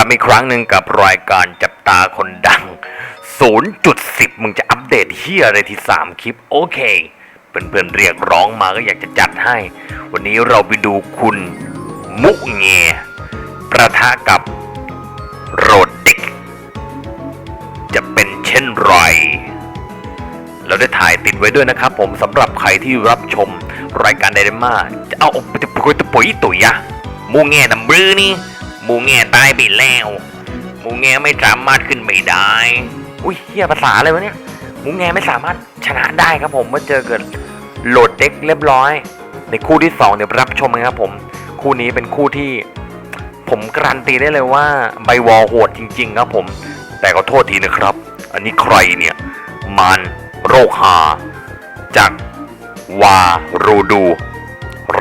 ลับมาอีกครั้งหนึ่งกับรายการจับตาคนดัง 0.10 มึงจะอัปเดตเฮียอะไรที่ 3 คลิป โอเค เพื่อนๆเรียกร้องมาก็อยากจะจัดให้ วันนี้เราไปดูคุณมุกเงประทะกับโรดเด็กจะเป็นเช่นไรเราได้ถ่ายติดไว้ด้วยนะครับผมสำหรับใครที่รับชมรายการไดนาม่าจะเอาไปจะปุยตะปุ๋ยตุ๋ยอะมูแง่นำบือนี่ มูแง่ตายไปแล้วมูแง่ไม่สามารถขึ้นไปได้ อุ้ยเฮียภาษาอะไรวะเนี่ยมูแง่ไม่สามารถชนะได้ครับผมเมื่อเจอเกิดโหลดเด็กเรียบร้อย ในคู่ที่สองเดี๋ยวรับชมกันครับผม คู่นี้เป็นคู่ที่ ผมการันตีได้เลยว่าใบวอลโหดจริง ๆ ครับผม แต่ขอโทษทีนะครับ อันนี้ใครเนี่ย มันโรคหาจากวารูดู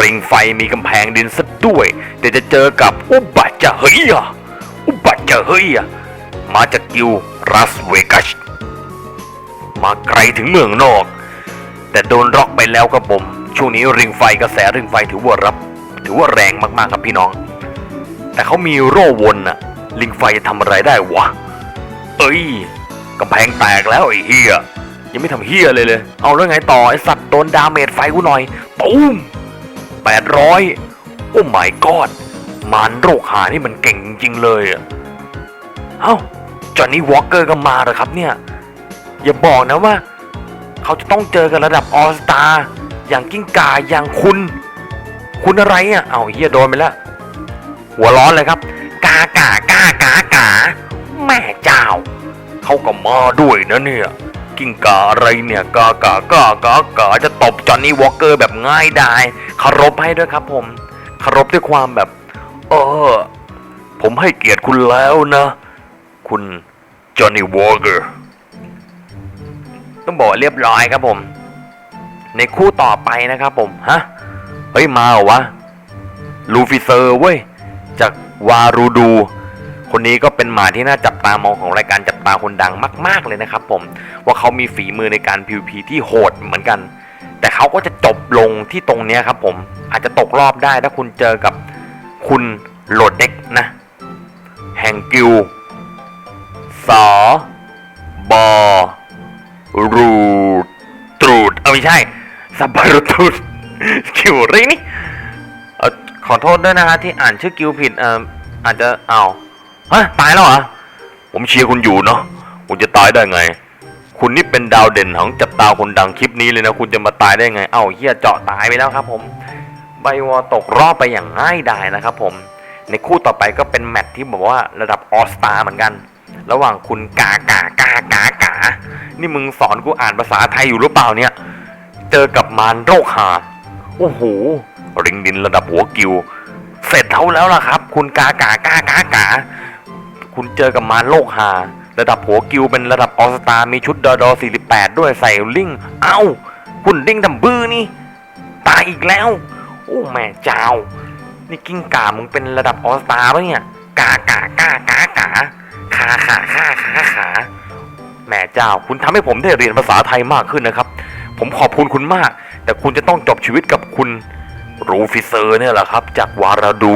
ริงไฟมีกำแพงดินซะด้วย แต่จะเจอกับอุบัติจะเฮียอุบัติจะเฮียมาจากกิวรัสเวกัสมาไกลถึงเมืองนอก แต่โดนร็อกไปแล้วครับผม ช่วงนี้ริงไฟกระแสริงไฟถือว่ารับ ถือว่าแรงมากๆครับพี่น้อง แต่เขามีโร่วนน่ะลิงไฟจะทำอะไรได้วะ เอ้ยกำแพงแตกแล้วไอ้เฮียยังไม่ทำเฮียเลยเลย เอาแล้วไงต่อไอสัตว์โดนดาเมจไฟกูหน่อยตูม แปดร้อยโอ้ไม่กอดมันโรคหานี่มันเก่งจริงเลยอะเอ้าจอห์นนี่วอลเกอร์ก็มาเหรอครับเนี่ย อย่าบอกนะว่า เขาจะต้องเจอกันระดับออสตาอย่างกิ้งก่าอย่างคุณ คุณอะไรอะเอาเฮียโดนไปแล้ว หัวร้อนเลยครับ กากากากากาแม่เจ้า เขาก็มาด้วยนะเนี่ย กิ้งกาอะไรเนี่ยกากากากากาจะตบจอห์นนี่วอลเกอร์แบบง่ายดายคารพให้ด้วยครับผมคารพด้วยความแบบ เออ ผมให้เกียรติคุณแล้วนะ คุณจอห์นนี่วอลเกอร์ต้องบอกเรียบร้อยครับผม ในคู่ต่อไปนะครับผม ฮะ เฮ้ย มาเหรอวะ ลูฟิเซอร์เว้ย จากวารูดู คนนี้ก็เป็นหมาที่น่าจับตามองของรายการจับตาคนดังมาก ๆ เลยนะครับผมว่าเขามีฝีมือในการ PVP ที่โหดเหมือนกัน แต่เขาก็จะจบลงที่ตรงนี้ครับผมอาจจะตกรอบได้ถ้าคุณเจอกับคุณโหลดเด็กนะ แห่งกิวสอบอรูตรูดเอาไม่ใช่สับปะรดตรูดคิวอะไรนี่ขอโทษด้วยนะฮะที่อ่านชื่อกิวผิดอออาจจะเอา ฮะตายแล้วเหรอ ผมเชียร์คุณอยู่เนาะ คุณจะตายได้ไง คุณนี่เป็นดาวเด่นของจับตาคนดังคลิปนี้เลยนะ คุณจะมาตายได้ไง เอ้าเฮียเจาะตายไปแล้วครับ ผม ไบวอตกรอบไปอย่างง่ายดายนะครับ ผม ในคู่ต่อไปก็เป็นแมตช์ที่บอกว่าระดับออสตาเหมือนกัน ระหว่างคุณกากากากากา นี่มึงสอนกูอ่านภาษาไทยอยู่หรือเปล่าเนี่ย เจอกับมารโรคหา โอ้โห ริงดินระดับหัวกิว เสร็จเท่าแล้วล่ะครับ คุณกากากากากา คุณเจอกับมารโลกหา ระดับหัวกิวเป็นระดับออสตามีชุดดอดอ48 ด้วยใส่ลิงเอ้า คุณลิงดำบื้อนี่ ตายอีกแล้ว โอ้แม่เจ้า นี่กิ้งก่ามึงเป็นระดับออสตาปะเนี่ยกากากากากาขาขาขาขาขาแม่เจ้า คุณทำให้ผมได้เรียนภาษาไทยมากขึ้นนะครับ ผมขอบคุณคุณมาก แต่คุณจะต้องจบชีวิตกับคุณรูฟิเซอร์เนี่ยแหละครับ จากวาราดู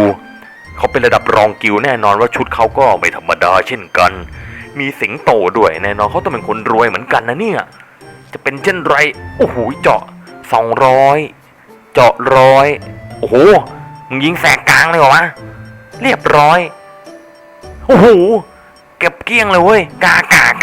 เขาเป็นระดับรองกิลแน่นอนว่าชุดเขาก็ไม่ธรรมดาเช่นกัน มีสิงโตด้วยแน่นอนเขาต้องเป็นคนรวยเหมือนกันนะเนี่ย จะเป็นเช่นไร โอ้โหเจาะสองร้อยเจาะร้อยโอ้โห มึงยิงแสกกลางเลยเหรอวะ เรียบร้อย โอ้โห เก็บเกี้ยงเลยเว้ย กากาก